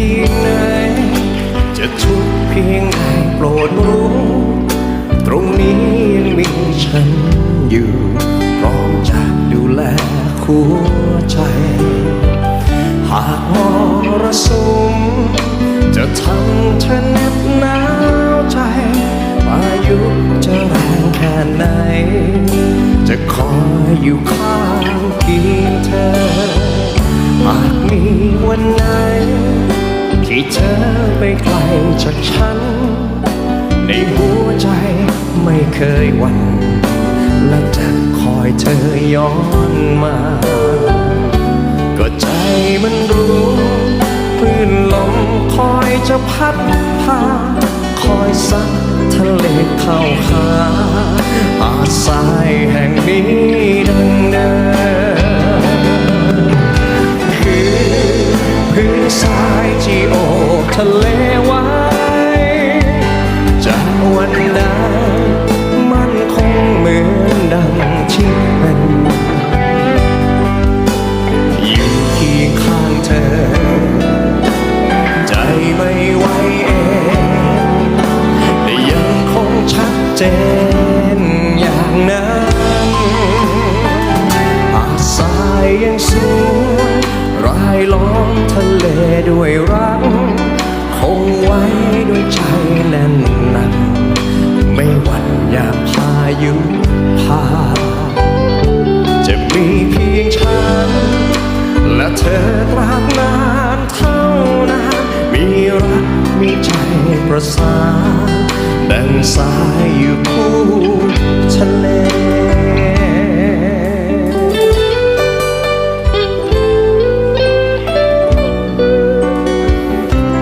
พียงไหน จะทุกข์เพียงใดโปรดรู้ ตรงนี้ยังมีฉันอยู่พร้อมจะดูแลหัวใจ หากมรสุมจะทำเธอเหน็บหนาวใจพายุจะแรงแค่ไหน จะคอยอยู่ข้างเคียงเธอ หากมีวันไห ที่เธอไปไกลจากฉัน ในหัวใจไม่เคยหวั่นและจะคอยเธอย้อนมา ก็ใจมันรู้คลื่นลมคอยจะพัดพา คอยซัดทะเลเข้าหาหาดทรายแห่งนี้ เจนอย่างนั้นหาดทรายยังสวยรายล้อมทะเลด้วยรัก คงไว้ด้วยใจแน่นหนักไม่หวั่นยามพายุพา จะมีเพียงฉัน และเธอตราบนานเท่านานมีรักมีใจประสาน ดังสายอยู่คู่ทะเล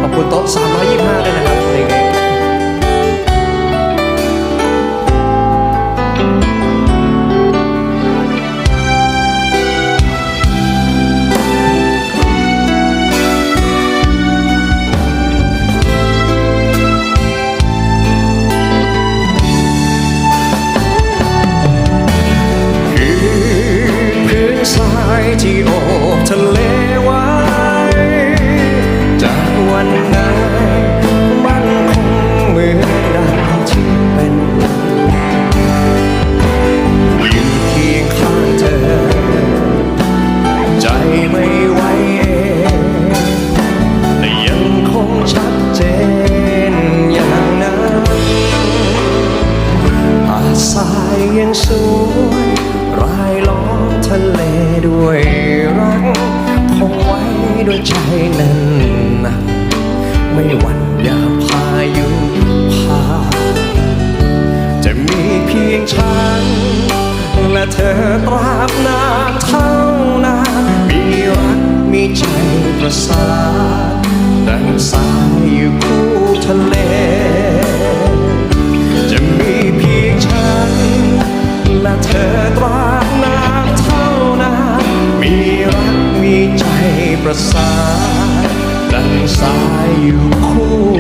ขอบคุณโต๊ะ325 ยังสวยรายล้อมทะเลด้วยรักคงไว้ด้วยใจนั้นนะไม่วันอย่าพายุพา จะมีเพียงฉัน และเธอตราบนานเท่านานมีรักมีใจประสา สายดังสายอยู่คู่